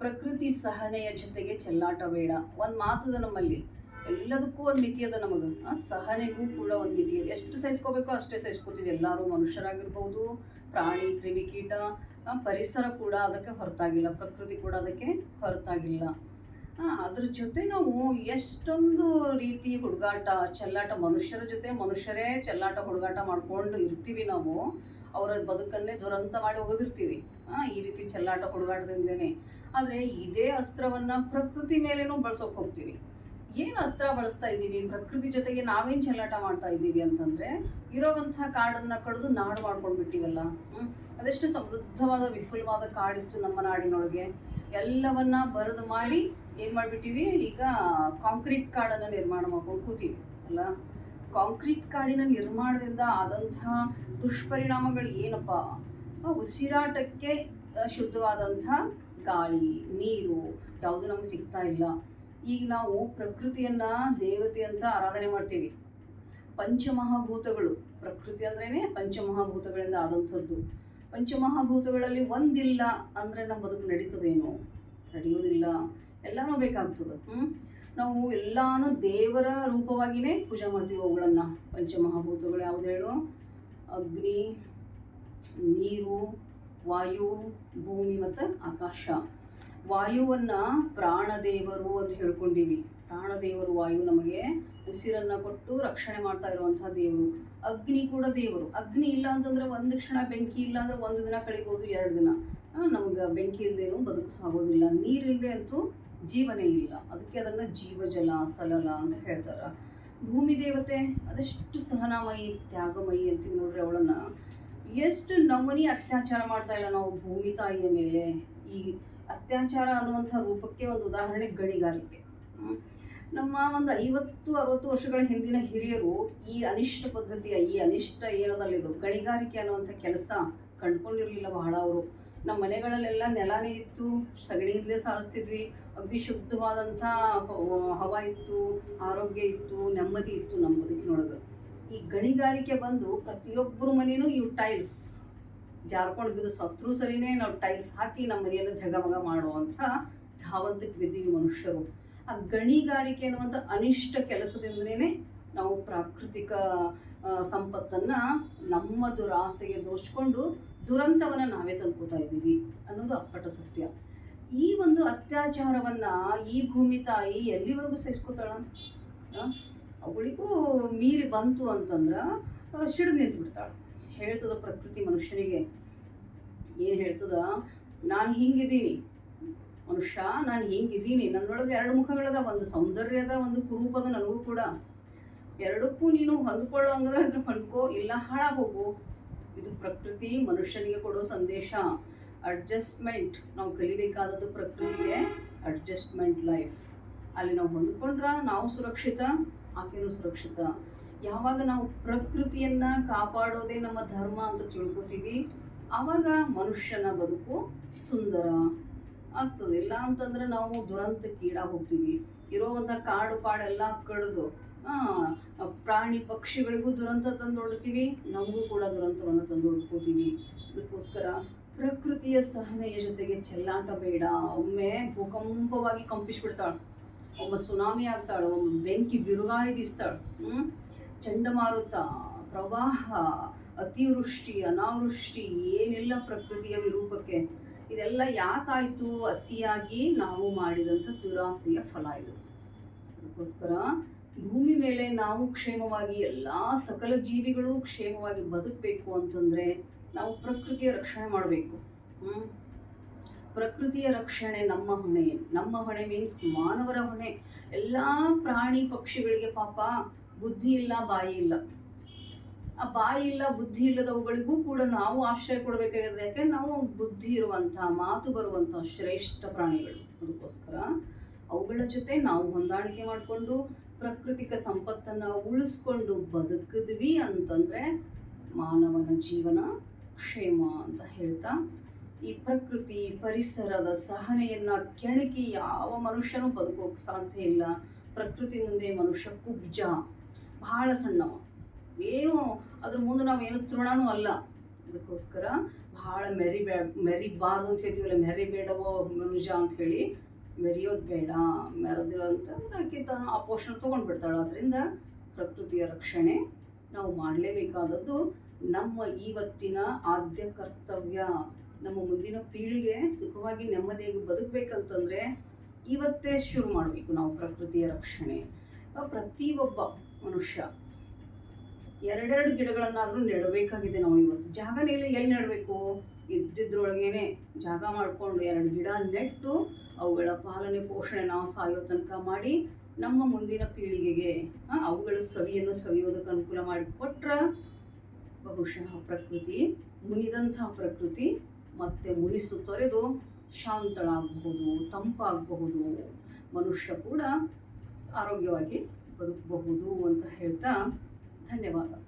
ಪ್ರಕೃತಿ ಸಹನೆಯ ಜೊತೆಗೆ ಚೆಲ್ಲಾಟ ಬೇಡ. ಒಂದು ಮಾತದ ನಮ್ಮಲ್ಲಿ. ಎಲ್ಲದಕ್ಕೂ ಒಂದು ಮಿತಿ ಅದ ನಮಗೆ. ಸಹನೆಗೂ ಕೂಡ ಒಂದು ಮಿತಿ ಇದೆ ಎಷ್ಟು ಸಹಿಸ್ಕೋಬೇಕೋ ಅಷ್ಟೇ ಸಹಿಸ್ಕೋತೀವಿ. ಎಲ್ಲರೂ ಮನುಷ್ಯರಾಗಿರ್ಬೋದು ಪ್ರಾಣಿ ಕ್ರಿಮಿಕೀಟ ಪರಿಸರ ಕೂಡ ಅದಕ್ಕೆ ಹೊರತಾಗಿಲ್ಲ. ಪ್ರಕೃತಿ ಕೂಡ ಅದಕ್ಕೆ ಹೊರತಾಗಿಲ್ಲ. ಅದ್ರ ಜೊತೆ ನಾವು ಎಷ್ಟೊಂದು ರೀತಿ ಹುಡುಗಾಟ, ಚೆಲ್ಲಾಟ, ಮನುಷ್ಯರ ಜೊತೆ ಮನುಷ್ಯರೇ ಚೆಲ್ಲಾಟ, ಹುಡುಗಾಟ ಮಾಡ್ಕೊಂಡು ಇರ್ತೀವಿ ನಾವು. ಅವರ ಬದುಕನ್ನೇ ದುರಂತ ಮಾಡಿ ಹೋಗೋದಿರ್ತೀವಿ ಈ ರೀತಿ ಚೆಲ್ಲಾಟ ಹುಡುಗಾಟದಿಂದಲೇ ಆದರೆ ಇದೇ ಅಸ್ತ್ರವನ್ನು ಪ್ರಕೃತಿ ಮೇಲೇನೂ ಬಳಸೋಕೆ ಹೋಗ್ತೀವಿ. ಏನು ಅಸ್ತ್ರ ಬಳಸ್ತಾ ಇದ್ದೀವಿ? ಪ್ರಕೃತಿ ಜೊತೆಗೆ ನಾವೇನು ಚೆಲ್ಲಾಟ ಮಾಡ್ತಾ ಇದ್ದೀವಿ ಅಂತಂದರೆ ಇರೋವಂಥ ಕಾಡನ್ನು ಕಡಿದು ನಾಡು ಮಾಡ್ಕೊಂಡ್ಬಿಟ್ಟಿವಲ್ಲ ಹ್ಞೂ? ಅದೆಷ್ಟು ಸಮೃದ್ಧವಾದ, ವಿಫುಲವಾದ ಕಾಡಿತ್ತು ನಮ್ಮ ನಾಡಿನೊಳಗೆ. ಎಲ್ಲವನ್ನ ಬರೆದು ಮಾಡಿ ಏನು ಮಾಡಿಬಿಟ್ಟಿವಿ? ಈಗ ಕಾಂಕ್ರೀಟ್ ಕಾಡನ್ನು ನಿರ್ಮಾಣ ಮಾಡ್ಕೊಂಡು ಕೂತೀವಿ, ಅಲ್ಲ? ಕಾಂಕ್ರೀಟ್ ಕಾಡಿನ ನಿರ್ಮಾಣದಿಂದ ಆದಂಥ ದುಷ್ಪರಿಣಾಮಗಳು ಏನಪ್ಪ? ಉಸಿರಾಟಕ್ಕೆ ಶುದ್ಧವಾದಂಥ ಗಾಳಿ, ನೀರು, ಯಾವುದು ನಮಗೆ ಸಿಗ್ತಾ ಇಲ್ಲ. ಈಗ ನಾವು ಪ್ರಕೃತಿಯನ್ನ ದೇವತೆ ಅಂತ ಆರಾಧನೆ ಮಾಡ್ತೀವಿ. ಪಂಚಮಹಾಭೂತಗಳು, ಪ್ರಕೃತಿ ಅಂದ್ರೇನೆ ಪಂಚಮಹಾಭೂತಗಳಿಂದ ಆದಂಥದ್ದು. ಪಂಚಮಹಾಭೂತಗಳಲ್ಲಿ ಒಂದಿಲ್ಲ ಅಂದರೆ ನಮ್ಮ ಬದುಕು ನಡೀತದೇನು? ನಡೆಯೋದಿಲ್ಲ. ಎಲ್ಲನೂ ಬೇಕಾಗ್ತದೆ. ಹ್ಞೂ ನಾವು ಎಲ್ಲಾನು ದೇವರ ರೂಪವಾಗಿಯೇ ಪೂಜೆ ಮಾಡ್ತೀವಿ ಅವುಗಳನ್ನು. ಪಂಚಮಹಾಭೂತಗಳು ಯಾವ್ದು ಹೇಳು? ಅಗ್ನಿ, ನೀರು ವಾಯು, ಭೂಮಿ ಮತ್ತು ಆಕಾಶ. ವಾಯುವನ್ನು ಪ್ರಾಣದೇವರು ಅಂತ ಹೇಳ್ಕೊಂಡಿವಿ. ಪ್ರಾಣದೇವರು, ವಾಯು ನಮಗೆ ಉಸಿರನ್ನು ಕೊಟ್ಟು ರಕ್ಷಣೆ ಮಾಡ್ತಾ ಇರುವಂತಹ ದೇವರು. ಅಗ್ನಿ ಕೂಡ ದೇವರು. ಅಗ್ನಿ ಇಲ್ಲ ಅಂತಂದ್ರೆ ಒಂದು ಕ್ಷಣ ಬೆಂಕಿ ಇಲ್ಲ ಅಂದ್ರೆ ಒಂದು ದಿನ ಕಳಿಬೋದು, ಎರಡು ದಿನ. ನಮ್ಗೆ ಬೆಂಕಿ ಇಲ್ಲದೇನು ಬದುಕು ಸಾಗೋದಿಲ್ಲ ನೀರಿಲ್ಲದೆ ಅಂತೂ ಜೀವನೇ ಇಲ್ಲ. ಅದಕ್ಕೆ ಅದನ್ನು ಜೀವಜಲ, ಸಲಲ ಅಂತ ಹೇಳ್ತಾರೆ. ಭೂಮಿ ದೇವತೆ, ಅದೆಷ್ಟು ಸಹನಾಮಯಿ, ತ್ಯಾಗಮಯಿ ಅಂತೀವಿ ನೋಡ್ರಿ ಅವಳನ್ನ. ಎಷ್ಟು ನಮೂನಿ ಅತ್ಯಾಚಾರ ಮಾಡ್ತಾ ಇಲ್ಲ ನಾವು ಭೂಮಿ ತಾಯಿಯ ಮೇಲೆ? ಈ ಅತ್ಯಾಚಾರ ಅನ್ನುವಂಥ ರೂಪಕ್ಕೆ ಒಂದು ಉದಾಹರಣೆ ಗಣಿಗಾರಿಕೆ. ನಮ್ಮ ಒಂದು ಐವತ್ತು, ಅರವತ್ತು ವರ್ಷಗಳ ಹಿಂದಿನ ಹಿರಿಯರು ಈ ಅನಿಷ್ಟ ಪದ್ಧತಿಯ, ಈ ಅನಿಷ್ಟ ಏನದಲ್ಲಿದು ಗಣಿಗಾರಿಕೆ ಅನ್ನುವಂಥ ಕೆಲಸ ಕಂಡುಕೊಂಡಿರಲಿಲ್ಲ ಬಹಳ ಅವರು. ನಮ್ಮ ಮನೆಗಳಲ್ಲೆಲ್ಲ ನೆಲನೇ ಇತ್ತು, ಸಗಣಿಯಿಂದಲೇ ಸಾರಿಸ್ತಿದ್ವಿ. ಅಗ್ನಿ ಶುದ್ಧವಾದಂಥ ಹವಾ ಇತ್ತು, ಆರೋಗ್ಯ ಇತ್ತು, ನೆಮ್ಮದಿ ಇತ್ತು ನಮ್ಮ ಬದುಕಿನೊಳಗೆ. ಈ ಗಣಿಗಾರಿಕೆ ಬಂದು ಪ್ರತಿಯೊಬ್ಬರ ಮನೇನು ಇವು ಟೈಲ್ಸ್. ಜಾರ್ಕೊಂಡು ಬಿದ್ದು ಸತ್ರು ಸರಿನೇ ನಾವು ಟೈಲ್ಸ್ ಹಾಕಿ ನಮ್ಮ ಮನೆಯನ್ನು ಜಗಮಗ ಮಾಡುವಂಥ ಧಾವಂತಕ್ಕೆ ಬಿದ್ದೀವಿ ಮನುಷ್ಯರು. ಆ ಗಣಿಗಾರಿಕೆ ಅನ್ನುವಂಥ ಅನಿಷ್ಟ ಕೆಲಸದಿಂದಲೇ ನಾವು ಪ್ರಾಕೃತಿಕ ಸಂಪತ್ತನ್ನು ನಮ್ಮ ದುರಾಸೆಗೆ ದೋಚ್ಕೊಂಡು ದುರಂತವನ್ನು ನಾವೇ ತಂದ್ಕೋತಾ ಇದ್ದೀವಿ ಅನ್ನೋದು ಅಪ್ಪಟ ಸತ್ಯ. ಈ ಒಂದು ಅತ್ಯಾಚಾರವನ್ನು ಈ ಭೂಮಿ ತಾಯಿ ಎಲ್ಲಿವರೆಗೂ ಸಹಿಸ್ಕೋತಾಳ? ಅವಳಿಗೂ ಮೀರಿ ಬಂತು ಅಂತಂದ್ರೆ ಸಿಡಿದು ನಿಂತು ಬಿಡ್ತಾಳೆ ಹೇಳ್ತದ ಪ್ರಕೃತಿ ಮನುಷ್ಯನಿಗೆ, ಏನು ಹೇಳ್ತದ? ನಾನು ಹಿಂಗಿದ್ದೀನಿ. ಮನುಷ್ಯ, ನಾನು ಹಿಂಗಿದ್ದೀನಿ. ನನ್ನೊಳಗೆ ಎರಡು ಮುಖಗಳದ, ಒಂದು ಸೌಂದರ್ಯದ, ಒಂದು ಕುರೂಪದ ನನಗೂ ಕೂಡ. ಎರಡಕ್ಕೂ ನೀನು ಹೊಂದ್ಕೊಳ್ಳೋ ಅದ್ರ ಹೊಂದ್ಕೋ, ಇಲ್ಲ ಹಾಳಾಗೋಗು. ಇದು ಪ್ರಕೃತಿ ಮನುಷ್ಯನಿಗೆ ಕೊಡೋ ಸಂದೇಶ. ಅಡ್ಜಸ್ಟ್ಮೆಂಟ್, ನಾವು ಕಲಿಬೇಕಾದದ್ದು ಪ್ರಕೃತಿಗೆ ಅಡ್ಜಸ್ಟ್ಮೆಂಟ್ ಲೈಫ್. ಅಲ್ಲಿ ನಾವು ಹೊಂದ್ಕೊಂಡ್ರ ನಾವು ಸುರಕ್ಷಿತ ಆಕೆನೂ ಸುರಕ್ಷಿತ. ಯಾವಾಗ ನಾವು ಪ್ರಕೃತಿಯನ್ನ ಕಾಪಾಡೋದೇ ನಮ್ಮ ಧರ್ಮ ಅಂತ ತಿಳ್ಕೊತೀವಿ, ಆವಾಗ ಮನುಷ್ಯನ ಬದುಕು ಸುಂದರ ಆಗ್ತದೆ. ಇಲ್ಲ ಅಂತಂದ್ರೆ ನಾವು ದುರಂತಕ್ಕೀಡಾಗಿ ಹೋಗ್ತೀವಿ ಇರೋವಂಥ ಕಾಡು ಪಾಡೆಲ್ಲ ಕಡಿದು ಪ್ರಾಣಿ ಪಕ್ಷಿಗಳಿಗೂ ದುರಂತ ತಂದೊಡ್ತೀವಿ, ನಮಗೂ ಕೂಡ ದುರಂತವನ್ನು ತಂದೊಡ್ಕೋತೀವಿ. ಅದಕ್ಕೋಸ್ಕರ ಪ್ರಕೃತಿಯ ಸಹನೆಯ ಜೊತೆಗೆ ಚೆಲ್ಲಾಟ ಬೇಡ. ಒಮ್ಮೆ ಭೂಕಂಪವಾಗಿ ಕಂಪಿಸ್ಬಿಡ್ತಾಳೆ. ಒಬ್ಬ ಸುನಾಮಿ ಆಗ್ತಾಳೆ, ಒಬ್ಬ ಬೆಂಕಿ ಬಿರುಗಾಳಿ ಬೀಸ್ತಾಳೆ ಹ್ಮ್? ಚಂಡಮಾರುತ, ಪ್ರವಾಹ, ಅತಿವೃಷ್ಟಿ, ಅನಾವೃಷ್ಟಿ, ಏನೆಲ್ಲ ಪ್ರಕೃತಿಯ ವಿರೂಪಕ್ಕೆ. ಇದೆಲ್ಲ ಯಾಕಾಯಿತು? ಅತಿಯಾಗಿ ನಾವು ಮಾಡಿದಂಥ ದುರಾಸೆಯ ಫಲ ಇದು. ಅದಕ್ಕೋಸ್ಕರ ಭೂಮಿ ಮೇಲೆ ನಾವು ಕ್ಷೇಮವಾಗಿ, ಎಲ್ಲ ಸಕಲ ಜೀವಿಗಳು ಕ್ಷೇಮವಾಗಿ ಬದುಕಬೇಕು ಅಂತಂದ್ರೆ ನಾವು ಪ್ರಕೃತಿಯ ರಕ್ಷಣೆ ಮಾಡಬೇಕು. ಹ್ಮ್? ಪ್ರಕೃತಿಯ ರಕ್ಷಣೆ ನಮ್ಮ ಹೊಣೆ. ನಮ್ಮ ಹೊಣೆ ಮೀನ್ಸ್ ಮಾನವರ ಹೊಣೆ. ಎಲ್ಲ ಪ್ರಾಣಿ ಪಕ್ಷಿಗಳಿಗೆ ಪಾಪ ಬುದ್ಧಿ ಇಲ್ಲ, ಬಾಯಿ ಇಲ್ಲ. ಆ ಬಾಯಿ ಇಲ್ಲ, ಬುದ್ಧಿ ಇಲ್ಲದವುಗಳಿಗೂ ಕೂಡ ನಾವು ಆಶ್ರಯ ಕೊಡಬೇಕಾಗಿದೆ ಯಾಕೆ? ನಾವು ಬುದ್ಧಿ ಇರುವಂತಹ ಮಾತು ಬರುವಂತಹ ಶ್ರೇಷ್ಠ ಪ್ರಾಣಿಗಳು. ಅದಕ್ಕೋಸ್ಕರ ಅವುಗಳ ಜೊತೆ ನಾವು ಹೊಂದಾಣಿಕೆ ಮಾಡಿಕೊಂಡು ಪ್ರಾಕೃತಿಕ ಸಂಪತ್ತನ್ನು ಉಳಿಸ್ಕೊಂಡು ಬದುಕಿದ್ವಿ ಅಂತಂದರೆ ಮಾನವನ ಜೀವನ ಕ್ಷೇಮ ಅಂತ ಹೇಳ್ತಾ ಈ ಪ್ರಕೃತಿ ಪರಿಸರದ ಸಹನೆಯನ್ನು ಕೆಣಕಿ ಯಾವ ಮನುಷ್ಯನೂ ಬದುಕೋಕೆ ಸಾಧ್ಯ ಇಲ್ಲ. ಪ್ರಕೃತಿ ಮುಂದೆ ಮನುಷ್ಯ ಕುಬ್ಜ ಬಹಳ ಸಣ್ಣವ. ಏನು ಅದ್ರ ಮುಂದೆ ನಾವೇನು ತೃಣನೂ ಅಲ್ಲ. ಅದಕ್ಕೋಸ್ಕರ ಭಾಳ ಮೆರಿಬೇಡ ಮೆರಿಬಾರ್ದು ಅಂತ ಹೇಳ್ತೀವಲ್ಲ, ಮೆರಿಬೇಡವೋ ಮನುಜ ಅಂತ ಹೇಳಿ ಮೆರೆಯೋದು ಬೇಡ, ಮೆರೆದಿರೋ ಅಂತ ಆಕೆ ತಾನು ಆ ಪೋಷಣ ತೊಗೊಂಡ್ಬಿಡ್ತಾಳೆ ಅದರಿಂದ ಪ್ರಕೃತಿಯ ರಕ್ಷಣೆ ನಾವು ಮಾಡಲೇಬೇಕಾದದ್ದು ನಮ್ಮ ಇವತ್ತಿನ ಆದ್ಯ ಕರ್ತವ್ಯ. ನಮ್ಮ ಮುಂದಿನ ಪೀಳಿಗೆ ಸುಖವಾಗಿ ನೆಮ್ಮದಿಯಾಗಿ ಬದುಕಬೇಕಂತಂದರೆ ಇವತ್ತೇ ಶುರು ಮಾಡಬೇಕು ನಾವು ಪ್ರಕೃತಿಯ ರಕ್ಷಣೆ. ಪ್ರತಿ ಪ್ರತಿಯೊಬ್ಬ ಮನುಷ್ಯ ಎರಡೆರಡು ಗಿಡಗಳನ್ನಾದರೂ ನೆಡಬೇಕಾಗಿದೆ ನಾವು ಇವತ್ತು. ಜಾಗನೇ ಇಲ್ಲ ಎಲ್ಲಿ ನೆಡಬೇಕು? ಇದ್ದಿದ್ರೊಳಗೇನೆ ಜಾಗ ಮಾಡಿಕೊಂಡು ಎರಡು ಗಿಡ ನೆಟ್ಟು ಅವುಗಳ ಪಾಲನೆ ಪೋಷಣೆ ನಾವು ಸಾಯೋ ತನಕ ಮಾಡಿ ನಮ್ಮ ಮುಂದಿನ ಪೀಳಿಗೆಗೆ ಅವುಗಳ ಸವಿಯನ್ನು ಸವಿಯೋದಕ್ಕೆ ಅನುಕೂಲ ಮಾಡಿಕೊಟ್ರೆ ಬಹುಶಃ ಪ್ರಕೃತಿ ಮುನಿದಂಥ ಪ್ರಕೃತಿ ಮತ್ತೆ ಮುನಿಸು ತೊರೆದು ಶಾಂತಳಾಗಬಹುದು ತಂಪಾಗಬಹುದು. ಮನುಷ್ಯ ಕೂಡ ಆರೋಗ್ಯವಾಗಿ ಬದುಕಬಹುದು ಅಂತ ಹೇಳ್ತಾ ಧನ್ಯವಾದ.